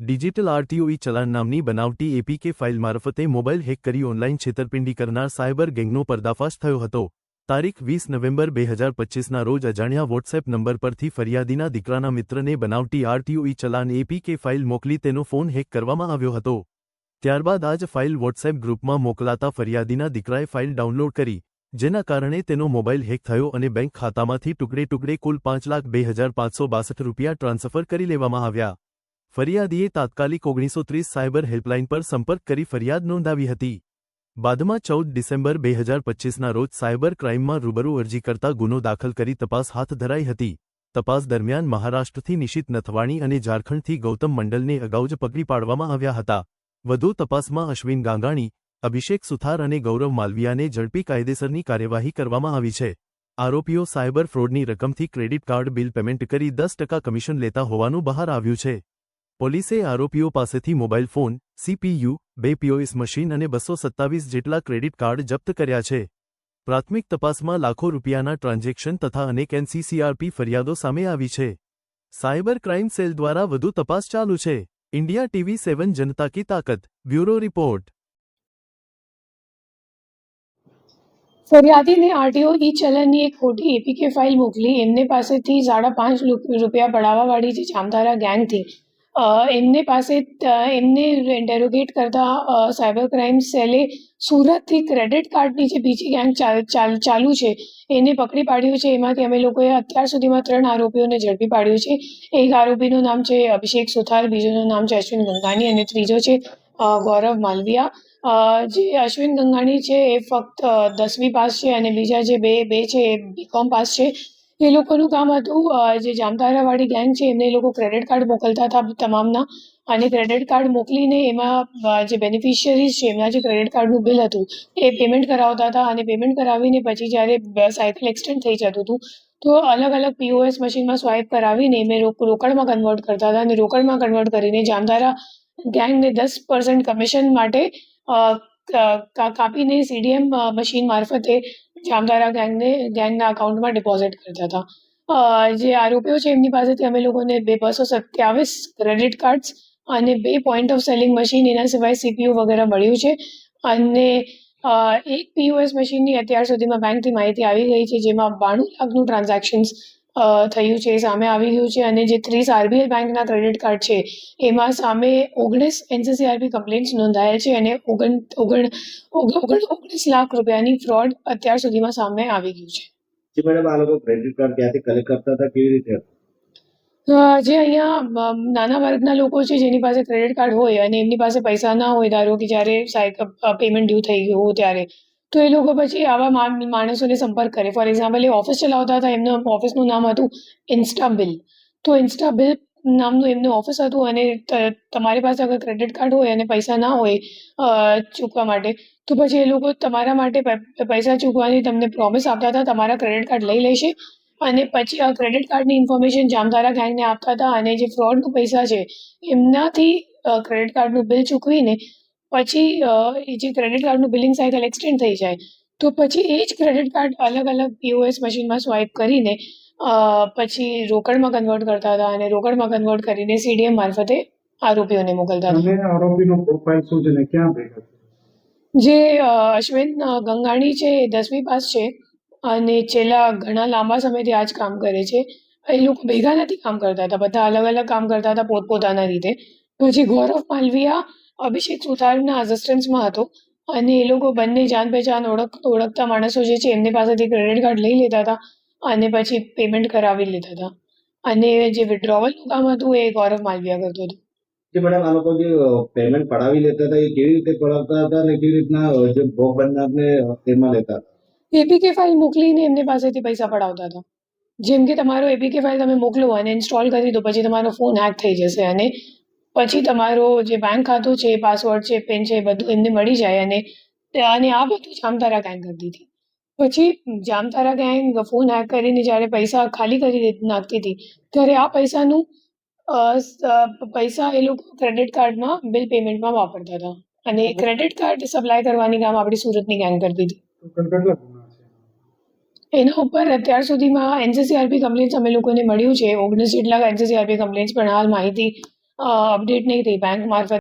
Digital આરટીઓઈ challan નામની બનાવટી APK file મારફતે મોબાઈલ હેક કરી ઓનલાઈન છેતરપિંડી કરનાર સાયબર ગેંગનો પર્દાફાશ થયો હતો. તારીખ વીસ નવેમ્બર બે હજાર પચીસના રોજ અજાણ્યા વોટ્સએપ નંબર પરથી ફરિયાદીના દીકરાના મિત્રને બનાવટી આરટીઓઈ ચલાન એપીકે ફાઇલ મોકલી તેનો ફોન હેક કરવામાં આવ્યો હતો. ત્યારબાદ આ જ ફાઇલ વોટ્સએપ ગ્રુપમાં મોકલાતા ફરિયાદીના દીકરાએ ફાઇલ ડાઉનલોડ કરી, જેના કારણે તેનો મોબાઈલ હેક થયો અને બેંક ખાતામાંથી ટુકડે ટુકડે કુલ પાંચ લાખ બે હજાર પાંચસો બાસઠ રૂપિયા ટ્રાન્સફર કરી લેવામાં આવ્યા. ફરિયાદીએ તાત્કાલિક ઓગણીસો ત્રીસ સાયબર હેલ્પલાઇન પર સંપર્ક કરી ફરિયાદ નોંધાવી હતી. બાદમાં ચૌદ ડિસેમ્બર બે હજાર પચીસના રોજ સાયબર ક્રાઇમમાં રૂબરૂ અરજી કરતા ગુનો દાખલ કરી તપાસ હાથ ધરાઈ હતી. તપાસ દરમિયાન મહારાષ્ટ્રથી નિશિત નથવાણી અને ઝારખંડથી ગૌતમ મંડલને અગાઉ જ પકડી પાડવામાં આવ્યા હતા. વધુ તપાસમાં અશ્વિન ગાંગાણી, અભિષેક સુથાર અને ગૌરવ માલવિયાને ઝડપી કાયદેસરની કાર્યવાહી કરવામાં આવી છે. આરોપીઓ સાયબર ફ્રોડની રકમથી ક્રેડિટ કાર્ડ બિલ પેમેન્ટ કરી દસ ટકા કમિશન લેતા હોવાનું બહાર આવ્યું છે. પોલીસે આરોપીઓ પાસેથી મોબાઈલ ફોન સીપીયુ બે પીઓએસ મશીન અને બસો સત્તાવીસ જેટલા ક્રેડિટ કાર્ડ જપ્ત કર્યા છે. પ્રાથમિક તપાસમાં લાખો રૂપિયાના ટ્રાન્ઝેક્શન તથા અનેક એનસીસીઆરપી ફરિયાદો સામે આવી છે. સાયબર ક્રાઇમ સેલ દ્વારા વધુ તપાસ ચાલુ છે. ઇન્ડિયા ટીવી સેવન જનતા કી તાકત, બ્યુરો રિપોર્ટ. ફરિયાદીને આરટીઓ ઈ ચલણની એક ખોટી એપીકે ફાઇલ મોકલી. એમને પાસેથી સાડા પાંચ રૂપ- રૂપિયા પડાવવાવાળી જે જામધારા ગેંગથી એમને પાસે એમને ડેરોગેટ કરતા સાયબર ક્રાઇમ સેલે સુરતથી ક્રેડિટ કાર્ડની જે બીજી ગેંગ ચાલ- છે, એને પકડી પાડ્યું છે. એમાંથી અમે લોકોએ અત્યાર સુધીમાં ત્રણ આરોપીઓને ઝડપી પાડ્યું છે. એક આરોપીનું નામ છે અભિષેક સુથાર, બીજોનું નામ છે અશ્વિન ગંગાણી અને ત્રીજો છે ગૌરવ માલવિયા. જે અશ્વિન ગંગાણી છે એ ફક્ત દસમી પાસ છે અને બીજા જે બે બે છે એ બીકોમ પાસ છે. એ લોકોનું કામ હતું જે જામતારાવાળી ગેંગ છે, એમને એ લોકો ક્રેડિટ કાર્ડ મોકલતા હતા તમામના. અને ક્રેડિટ કાર્ડ મોકલીને એમાં જે બેનિફિશિયરીઝ છે, એમના જે ક્રેડિટ કાર્ડનું બિલ હતું, એ પેમેન્ટ કરાવતા હતા. અને પેમેન્ટ કરાવીને પછી જ્યારે સાયકલ એક્સટેન્ડ થઈ જતું હતું, તો અલગ અલગ પીઓએસ મશીનમાં સ્વાઇપ કરાવીને એમને રોક- રોકડમાં કન્વર્ટ કરતા હતા. અને રોકડમાં કન્વર્ટ કરીને જામતારા ગેંગને દસ પર્સન્ટ કમિશન માટે કાપીને સીડીએમ મશીન મારફતે જામતારા ગેંગને ગેંગના અકાઉન્ટમાં ડિપોઝિટ કરતા હતા. જે આરોપીઓ છે, એમની પાસેથી અમે લોકોને બે બસો સત્યાવીસ ક્રેડિટ કાર્ડ્સ અને બે પોઈન્ટ ઓફ સેલિંગ મશીન એના સિવાય સીપીયુ વગેરે મળ્યું છે. અને એક પીઓએસ મશીનની અત્યાર સુધીમાં બેંકથી માહિતી આવી ગઈ છે, જેમાં બાણું લાખનું ટ્રાન્ઝેક્શન્સ થયું છે સામે આવી ગયું છે અને જે ત્રીસ આરબીઆઈ બેંકના ક્રેડિટ કાર્ડ છે એમાં સામે ઓગણીસ એનસીસીઆરબી કમ્પ્લેન્ટ્સ નોંધાયેલ છે અને ઓગણ ઓગણ ઓગણ ઓગણ ઓગણીસ લાખ રૂપિયાની ફ્રોડ અત્યાર સુધીમાં સામે આવી ગયું છે. જી મેડમ આ લોકો ક્રેડિટ કાર્ડ ક્યાંથી કલેક્ટ કરતા હતા કેવી રીતે જે અહીંયા નાના વર્ગના લોકો છે જેની પાસે ક્રેડિટ કાર્ડ હોય અને એમની પાસે પૈસા ના હોય ધારો કે જ્યારે પેમેન્ટ ડ્યુ થઈ ગયું ત્યારે તો એ લોકો પછી આવા માણસોને સંપર્ક કરે. ફોર એક્ઝામ્પલ એ ઓફિસ ચલાવતા હતા, એમનું ઓફિસનું નામ હતું ઇન્સ્ટા બિલ તો ઇન્સ્ટા બિલ નામનું એમનું ઓફિસ હતું અને તમારી પાસે અગર ક્રેડિટ કાર્ડ હોય અને પૈસા ના હોય ચૂકવા માટે, તો પછી એ લોકો તમારા માટે પૈસા ચૂકવાની તમને પ્રોમિસ આપતા હતા, તમારા ક્રેડિટ કાર્ડ લઈ લેશે અને પછી આ ક્રેડિટ કાર્ડની ઇન્ફોર્મેશન જામતારા ગેંગને આપતા હતા અને જે ફ્રોડનું પૈસા છે, એમનાથી ક્રેડિટ કાર્ડનું બિલ ચૂકવીને પછી એ જે ક્રેડિટ કાર્ડનું બિલિંગ સાયકલ એક્સટેન્ડ થઈ જાય તો પછી એ જ ક્રેડિટ કાર્ડ અલગ અલગ પીઓએસ મશીનમાં સ્વાઇપ કરીને પછી રોકડમાં કન્વર્ટ કરતા હતા અને રોકડમાં કન્વર્ટ કરીને સીડીએમ મારફતે આરોપીઓને મોકલતા હતા. આરોપીનો પ્રોફાઇલ શું છે ને ક્યાં ભેગા જે અશ્વિન ગંગાણી છે એ દસમી પાસ છે અને છેલ્લા ઘણા લાંબા સમયથી આ જ કામ કરે છે. એ લોકો ભેગા નથી કામ કરતા હતા બધા અલગ અલગ કામ કરતા હતા પોતપોતાના રીતે. પછી ગૌરવ માલવિયા અભિષેક સુથારના અસિસ્ટન્સમાં હતો અને એ લોકો બંને જાન પહેચાન ઓળખ ઓળખતા માણસો જે છે એમની પાસેથી ક્રેડિટ કાર્ડ લઈ લેતા હતા અને પછી પેમેન્ટ કરાવી લેતા હતા. અને જે વિડ્રોવલનું કામ હતું એ ગૌરવ માલવિયા કરતો હતો. જે મેડમ આ લોકો જે પેમેન્ટ પડાવી લેતા હતા એ કેવી રીતે પડાવતા હતા અને કેવી રીતના જે ભોગ બનનારને તેમાં લેતા હતા? એપીકે ફાઇલ મોકલીને એમની પાસેથી પૈસા પડાવતા હતા. જેમ કે તમારો એપીકે ફાઇલ તમે મોકલો અને ઇન્સ્ટોલ કરી દો પછી તમારો ફોન હેક થઈ જશે અને પછી તમારો જે બેંક ખાતું છે પાસવર્ડ છે પિન છે બધું એમને મળી જાય અને અને આ બધું જામતારા ગેંગ કરતી હતી પછી જામતારા ગેંગ ફોન હેક કરીને જ્યારે પૈસા ખાલી કરી નાખતી હતી ત્યારે આ પૈસાનું પૈસા એ લોકો ક્રેડિટ કાર્ડમાં બિલ પેમેન્ટમાં વાપરતા હતા. અને ક્રેડિટ કાર્ડ સપ્લાય કરવાની કામ આપણી સુરતની ગેંગ કરતી હતી એના ઉપર અત્યાર સુધીમાં એનસીસીઆરપી કમ્પ્લેન્ટ્સ અમે લોકોને મળ્યું છે. ઓગણીસ જેટલા એનસીસીઆરપી કમ્પ્લેન્ટ્સ પણ હાલ માહિતી અપડેટ નહીં થઈ બેંક મારફત